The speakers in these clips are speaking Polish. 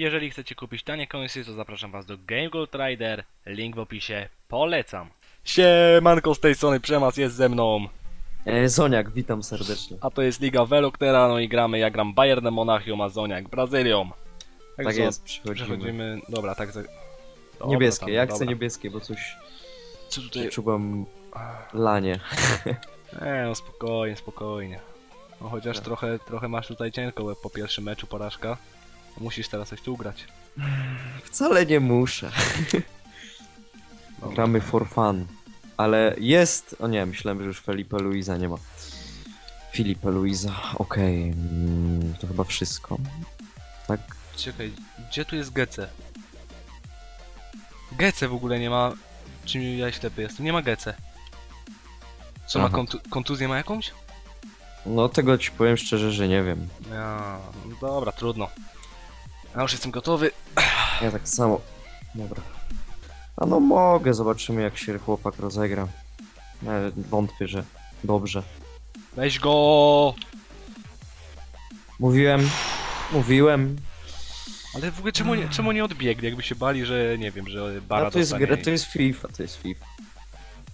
Jeżeli chcecie kupić tanie końsy, to zapraszam was do Game Gold Rider. Link w opisie. Polecam. Siemanko z tej strony Przemas jest ze mną. E, Zoniak, witam serdecznie. A to jest Liga Veloktera, no i gramy, ja gram Bayernem Monachium, a Zoniak Brazylią. Tak co, jest, przechodzimy. Przechodzimy, dobra, tak. Za... Dobra, Niebieskie, tam, ja dobra. chcę niebieskie, bo coś Co tutaj? czułam lanie. Nie, no spokojnie, spokojnie. No chociaż Tak. trochę, trochę masz tutaj cienko łeb po pierwszym meczu porażka. Musisz teraz coś tu ugrać. Wcale nie muszę. No, Gramy for fun. Ale jest... O nie, myślałem, że już Felipe Luisa nie ma. Filipe Luisa, okej. mm, to chyba wszystko. Tak? Czekaj, gdzie tu jest Gece? Gece w ogóle nie ma. Czy ja ślepy jestem? Nie ma Gece. Co ma Aha. kontu kontuzję ma jakąś? No tego ci powiem szczerze, że nie wiem. Ja, no dobra, trudno. Ja już jestem gotowy. Ja tak samo. Dobra. A no mogę, zobaczymy jak się chłopak rozegra. Wątpię, że dobrze. Weź go! Mówiłem, mówiłem. Ale w ogóle czemu nie, czemu nie odbiegli? Jakby się bali, że nie wiem, że bara A to jest, dostanie gra, i- to jest FIFA, to jest FIFA.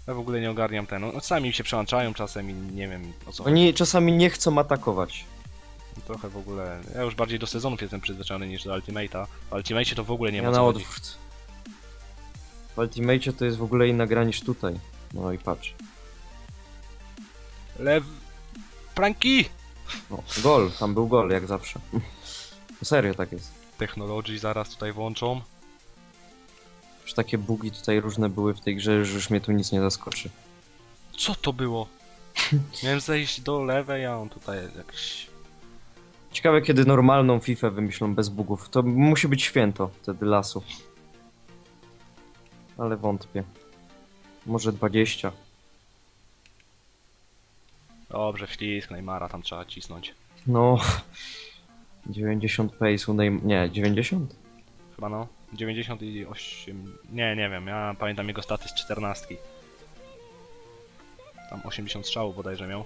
Ja w ogóle nie ogarniam ten. No, sami się przełączają czasem i nie wiem o co chodzi. Oni czasami nie chcą atakować. Trochę w ogóle. Ja już bardziej do sezonów jestem przyzwyczajony niż do Ultimate'a. W Ultimate to w ogóle nie ja ma na co chodzi. odwrót. W Ultimate to jest w ogóle inna gra niż tutaj. No i patrz. Lew... Pranki! No, gol, tam był gol, jak zawsze. Serio tak jest. Technology zaraz tutaj włączą. Już takie bugi tutaj różne były w tej grze, że już mnie tu nic nie zaskoczy. Co to było? Miałem zejść do lewej, a on tutaj jakiś... Ciekawe kiedy normalną FIFA wymyślą bez bugów. To musi być święto wtedy lasu. Ale wątpię. Może 20. Dobrze, wślizg, Neymara tam trzeba cisnąć. No. 90 pace u Neym- Nie, 90? Chyba no. 98... Nie, nie wiem, ja pamiętam jego staty z 14. Tam 80 strzałów bodajże miał.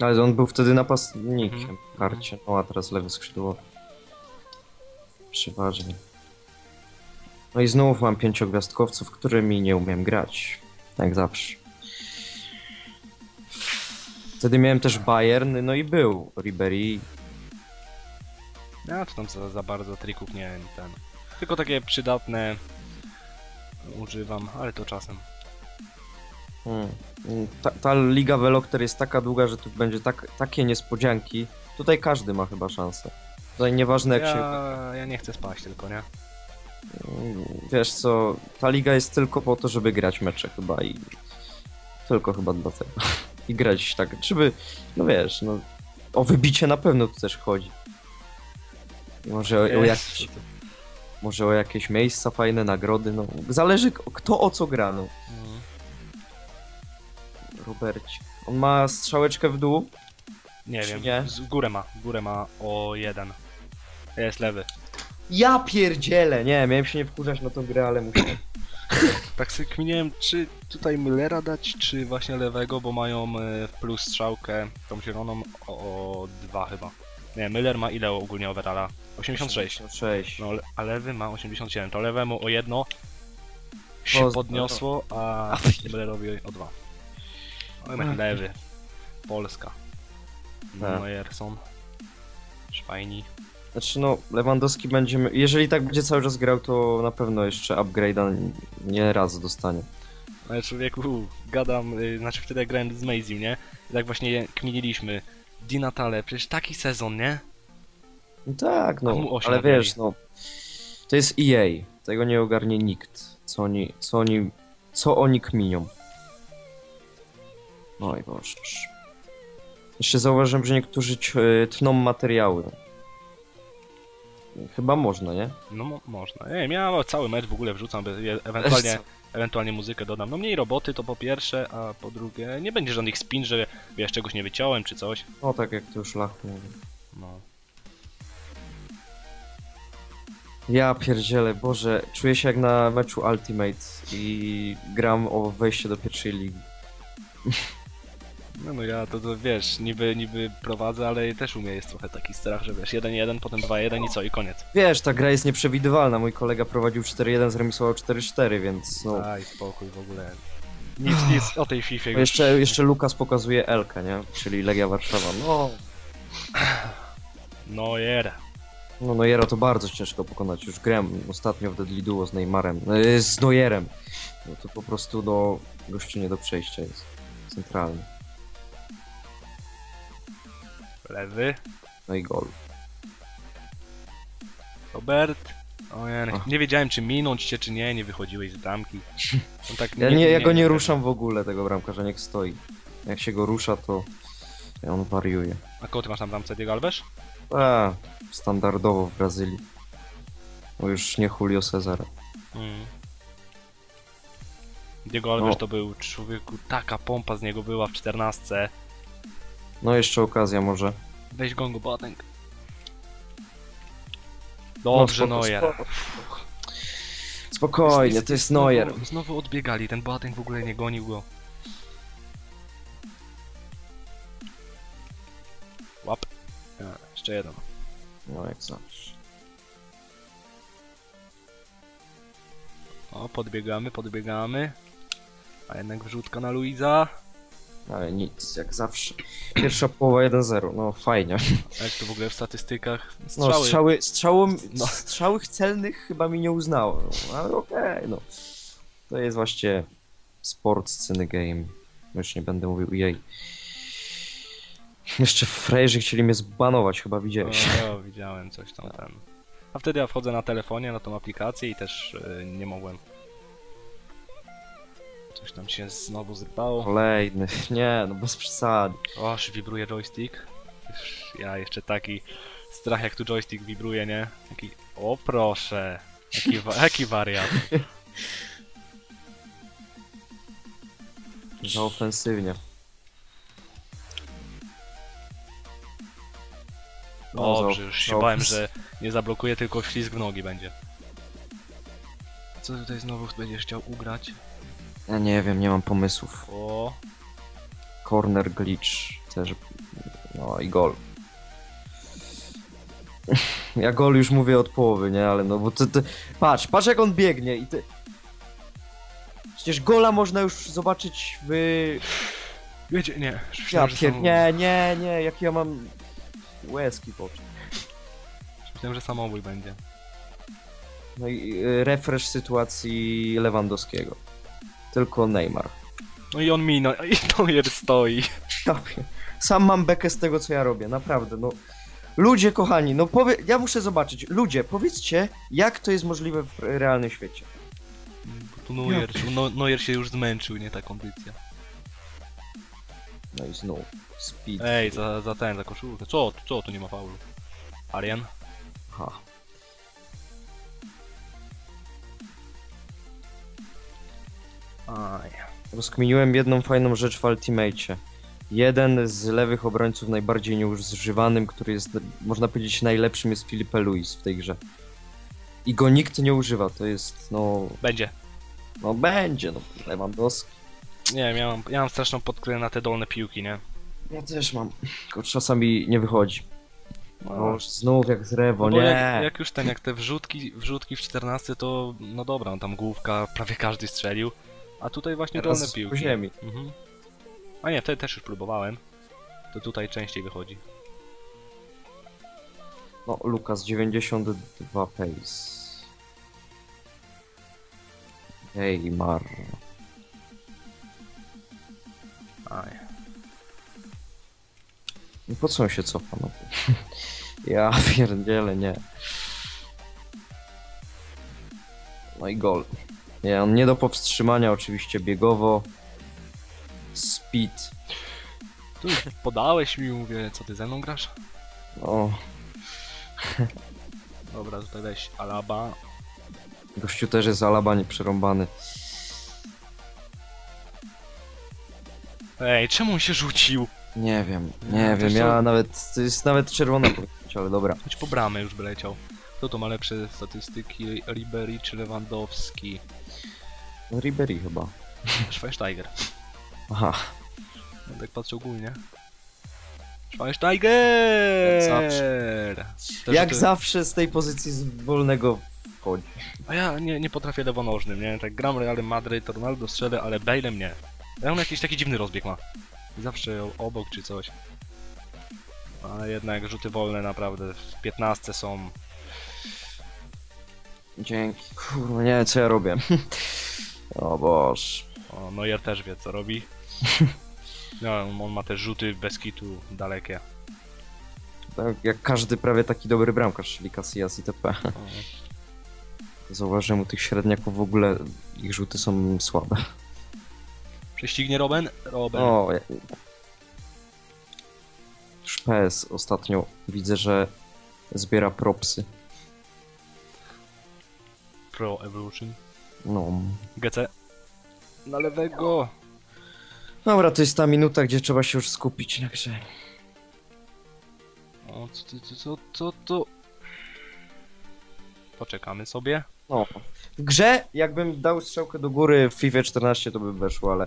Ale on był wtedy napastnikiem Mhm. w karcie. No a teraz lewy skrzydłowy. Przeważnie. No i znów mam pięciogwiazdkowców, którymi nie umiem grać. Jak zawsze. Wtedy miałem też Bayern, no i był Ribery. Ja to tam za, za bardzo trików nie ten. Tylko takie przydatne używam, ale to czasem. Hmm. Ta, ta liga Velocter jest taka długa, że tu będzie tak, takie niespodzianki. Tutaj każdy ma chyba szansę. Tutaj nieważne jak się... Ja, ja nie chcę spać tylko, nie? Wiesz co, ta liga jest tylko po to, żeby grać mecze chyba i... Tylko chyba dlatego. I grać tak, żeby... No wiesz, no... O wybicie na pewno tu też chodzi. Może o, o, jakieś, może o jakieś miejsca, fajne nagrody, no... Zależy kto o co gra, no. Mhm. Roberci. On ma strzałeczkę w dół? Nie Czy wiem, nie? z górę ma, górę ma o jeden. Jest lewy. Ja pierdzielę! Nie, miałem się nie wkurzać na tą grę, ale musiałem. Tak sobie kminiłem, czy tutaj Müllera dać, czy właśnie lewego, bo mają e, w plus strzałkę tą zieloną o, o dwa chyba. Nie, Müller ma ile ogólnie overalla? 86. 6. No, a lewy ma 87. To lewemu o jedno się podniosło, a A, Müllerowi o dwa. Oj, mech lewy. Polska. Tak. Neuerson. Szwajni. Znaczy no, Lewandowski będzie... Jeżeli tak będzie cały czas grał, to na pewno jeszcze upgrade'a nie raz dostanie. Ale człowieku, gadam, y, znaczy wtedy jak grałem z Mazim, nie? I tak właśnie kminiliśmy. Di Natale, przecież taki sezon, nie? No tak, no, ale wiesz, no... To jest EA. Tego nie ogarnie nikt. Co oni... Co oni... Co oni kminią. Oj Boże. Jeszcze zauważyłem, że niektórzy ci- tną materiały. Chyba można, nie? No mo można. Nie ja cały mecz w ogóle wrzucam, ewentualnie, ewentualnie muzykę dodam. No mniej roboty to po pierwsze, a po drugie nie będzie żadnych spin, że wiesz, czegoś nie wyciąłem czy coś. No tak jak to już lach mówi. No. Ja pierdzielę, Boże, czuję się jak na meczu Ultimate i gram o wejście do pierwszej ligi. No, no ja to, to wiesz, niby, niby prowadzę, ale też u mnie jest trochę taki strach, że wiesz, 1-1, potem 2-1 i co, i koniec. Wiesz, ta gra jest nieprzewidywalna. Mój kolega prowadził 4-1, zremisował 4-4, więc no... Daj spokój w ogóle. Nic, nic o tej FIFA już... Jeszcze, jeszcze Lukas pokazuje Elkę, nie? Czyli Legia Warszawa. No, No jera. no Nojera to bardzo ciężko pokonać. Już grałem ostatnio w Deadly Duo z Neymarem, e, z Nojerem. No to po prostu do gościu nie do przejścia jest. Centralny. Lewy. No i gol. Robert. O ja, Ach. nie wiedziałem czy minąć cię czy nie, nie wychodziłeś z bramki. On tak Ja, nie, ja go nie ruszam w ogóle, tego bramkarza, niech stoi. Jak się go rusza, to on wariuje. A kogo ty masz na bramce, Diego Alves? A, standardowo w Brazylii. Bo już nie Julio Cesar. Mm. Diego Alves No. to był człowieku, taka pompa z niego była w 14. No jeszcze okazja może. Weź gongo Boateng. Dobrze, No, Neuer. spoko. Spokojnie, to jest Neuer. Znowu, znowu odbiegali, ten Boateng w ogóle nie gonił go. Łap. A, jeszcze jeden. No jak zawsze. O, podbiegamy, podbiegamy. A jednak wrzutka na Luiza. Ale nic, jak zawsze. Pierwsza połowa 1-0, no fajnie. A jak to w ogóle w statystykach? No Strzały. strzały, strzało, No. strzałych celnych chyba mi nie uznało, no, ale okej, no. To jest właśnie sport sceny game. Już nie będę mówił jej. Jeszcze frajerzy chcieli mnie zbanować, chyba widziałeś. O, o, widziałem coś tam ten. A wtedy ja wchodzę na telefonie, na tą aplikację i też y, nie mogłem. Coś tam się znowu zrypało. Kolejny, nie, no bez przesady. O, aż wibruje joystick. Ja jeszcze taki strach jak tu joystick wibruje, nie? Taki, o proszę. Jaki, wa- jaki wariat. Za ofensywnie. No, Dobrze, już się bałem, że nie zablokuje, tylko ślizg w nogi będzie. Co tutaj znowu będziesz chciał ugrać? Ja nie wiem, nie mam pomysłów. O, Corner glitch też. No i gol. Ja gol już mówię od połowy, nie? Ale no bo ty, ty... Patrz, patrz jak on biegnie i ty... Przecież gola można już zobaczyć w... jedzie, nie. Ja pier... Nie, nie, nie, jak ja mam... Łezki po. Myślałem, że samobój będzie. No i y, refresh sytuacji Lewandowskiego. Tylko Neymar. No i on mi, no i Neuer stoi. Ja pier- Sam mam bekę z tego, co ja robię, naprawdę, no. Ludzie, kochani, no powie... ja muszę zobaczyć. Ludzie, powiedzcie, jak to jest możliwe w realnym świecie. Tu Neuer, no, Neuer się już zmęczył, nie ta kondycja. No i znów. Speed. Ej, za, za ten, za koszulkę. Co, co, tu nie ma faulu? Arien? Aha. Aj. Rozkminiłem jedną fajną rzecz w Ultimate. Jeden z lewych obrońców najbardziej nieużywanym, który jest, można powiedzieć, najlepszym jest Filipe Luis w tej grze. I go nikt nie używa, to jest, no, Będzie. no będzie, no, Lewandowski. Nie wiem, ja mam, ja mam straszną podkrę na te dolne piłki, nie? Ja też mam, tylko czasami nie wychodzi. No, No, znów jak z Rewo, bo nie. jak, jak już ten, jak te wrzutki, wrzutki w 14 to, no dobra, no tam główka prawie każdy strzelił. A tutaj właśnie Teraz dolne po piłki. ziemi. Mhm. A nie, wtedy też już próbowałem. To tutaj częściej wychodzi. No, Lukas 92 pace. Ej, Mar. Aj. No po co on się cofa? No? ja pierdzielę, nie. No i gol. Nie, on nie do powstrzymania oczywiście biegowo. Speed. Tu podałeś mi, mówię, co ty ze mną grasz? O, Dobra, tutaj weź Alaba. gościu też jest Alaba przerąbany. Ej, czemu on się rzucił? Nie wiem, No, nie to wiem, są- ja nawet, to jest nawet czerwona powiedzieć, ale dobra. Choć po bramę już by leciał. Kto to ma lepsze statystyki? Ribery czy Lewandowski? No, Ribery chyba. Schweinsteiger. Aha, tak patrzę ogólnie. Schweinsteiger! zawsze. Te Jak zawsze z tej pozycji z wolnego wchodzi. A ja nie, nie potrafię lewonożnym, nie? Tak gram Realem Madryt, Ronaldo strzelę, ale Bale'em nie. Ja on jakiś taki dziwny rozbieg ma. Zawsze obok czy coś. Ale jednak rzuty wolne naprawdę w 15 są. Dzięki. Kurwa, nie wiem co ja robię. o Boż. O, Neuer też wie co robi. No, on ma te rzuty bez kitu dalekie. Tak jak każdy prawie taki dobry bramkarz, czyli Casillas itp. O, Zauważyłem u tych średniaków w ogóle ich rzuty są słabe. Prześcignie Robben? Robben. O, ja- PS ostatnio widzę, że zbiera propsy. Pro Evolution. No. GC. Na lewego. Dobra, to jest ta minuta, gdzie trzeba się już skupić na grze. O, co, co, co, co, co to? Poczekamy sobie. No. W grze, jakbym dał strzałkę do góry w FIFA 14, to by weszło, ale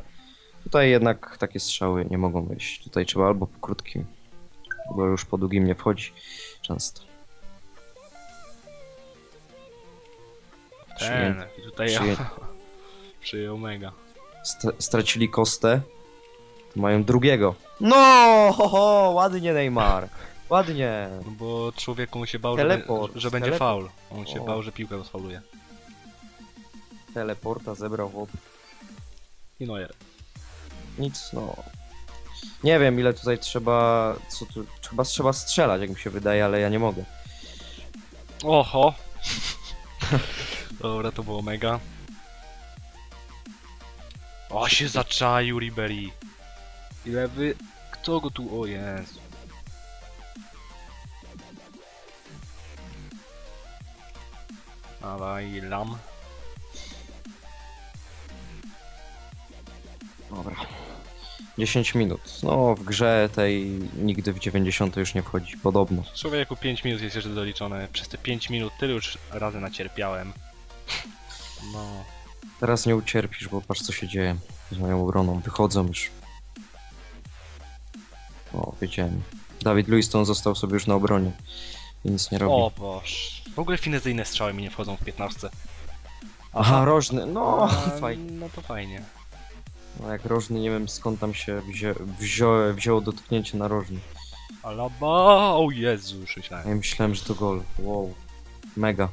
tutaj jednak takie strzały nie mogą wejść. Tutaj trzeba albo po krótkim, bo już po długim nie wchodzi często. Ten, i tutaj ja. przyjęty. Przyjął mega. St- stracili kostę, mają drugiego. No, ho, ho, ładnie Neymar. Ładnie. No bo człowieku mu się bał, że, Teleport, że będzie teleport. faul. On się O. bał, że piłkę rozfauluje. Teleporta zebrał chłop. I Neuer. Nic, no. Nie wiem ile tutaj trzeba, co tu, chyba trzeba strzelać, jak mi się wydaje, ale ja nie mogę. Oho! Dobra, to było mega. O, się zaczaił Ribery. I lewy... Kto go tu... O Jezu. Dawaj, lam. Dobra. 10 minut. No, w grze tej nigdy w 90 już nie wchodzi, podobno. Człowieku 5 minut jest jeszcze doliczone. Przez te 5 minut tyle już razy nacierpiałem. No. Teraz nie ucierpisz, bo patrz co się dzieje z moją obroną. Wychodzą już. O, wiedziałem. Dawid Luiston został sobie już na obronie. I nic nie robi. O boż. W ogóle finezyjne strzały mi nie wchodzą w 15. Aha, rożny. No, A, fajnie. No to fajnie. No, jak rożny, nie wiem skąd tam się wzię, wzią, wzięło dotknięcie na rożny. Alaba, o Jezu, już myślałem. Ja myślałem, że to gol. Wow. Mega.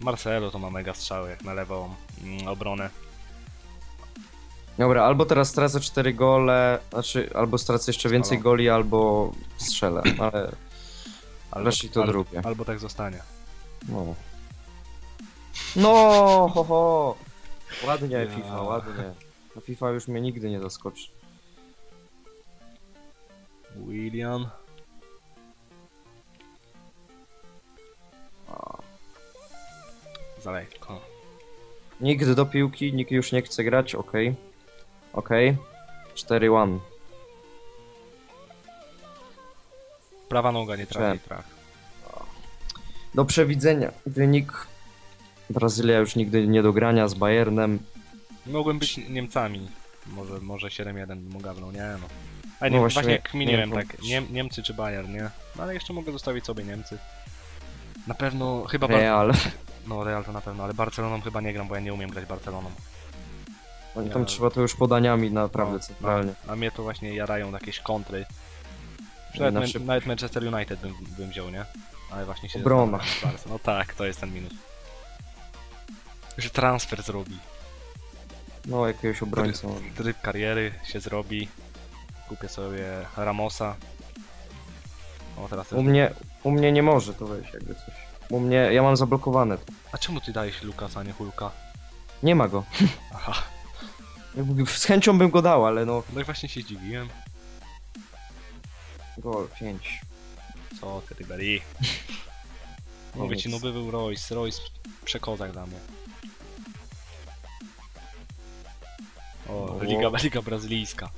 Marcelo to ma mega strzały, jak na lewą mm, obronę. Dobra, albo teraz stracę 4 gole, znaczy albo stracę jeszcze więcej Strzelam. goli, albo strzelę, ale Albo, Raczej to albo, drugie. Albo tak zostanie. no. No, ho, ho. Ładnie Ja. FIFA, ładnie. No FIFA już mnie nigdy nie zaskoczy. William. Za lekko. Nigdy do piłki, nikt już nie chce grać, okej. Okej. 4-1. Prawa noga nie trafi Czep. traf. Do przewidzenia. Wynik Brazylia już nigdy nie do grania z Bayernem. Mogłem być Niemcami. Może, może 7-1 bym ogarnął, nie no. A nie, No właśnie, właśnie, kminiłem nie, tak, Niem, Niemcy czy Bayern, nie? No ale jeszcze mogę zostawić sobie Niemcy. Na pewno, chyba... Real. no Real to na pewno, ale Barceloną chyba nie gram, bo ja nie umiem grać Barceloną. Oni tam Ja- trzeba to już podaniami naprawdę No, centralnie. A mnie to właśnie jarają jakieś kontry. Nawet, na Man- szybko. nawet Manchester United bym, bym wziął, nie? Ale właśnie się... Obrona. zastanawiam, Barca. No tak, to jest ten minus. Że transfer zrobi. No, jakiegoś obrońcę. może. Tryb kariery się zrobi. Kupię sobie Ramosa. O, teraz. U mnie, u mnie nie może to wejść jakby coś. U mnie, ja mam zablokowane. A czemu ty dajesz Lukasa, a nie Hulka? Nie ma go. Aha, Z chęcią bym go dał, ale no... no i właśnie się zdziwiłem. Gol, 5. Co ty, Ribery? Mówię ci, no by był Royce, Royce przekozak dla mnie. O, No. Liga, Liga Brazylijska.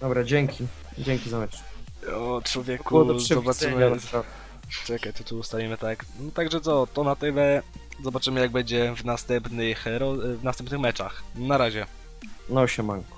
Dobra, dzięki. Dzięki za mecz. O, człowieku, przewidzenia, zobaczymy. Czekaj, to tu ustalimy tak. No, także co, to na tyle. Zobaczymy jak będzie w następnych, w następnych meczach. Na razie. No, siemanko.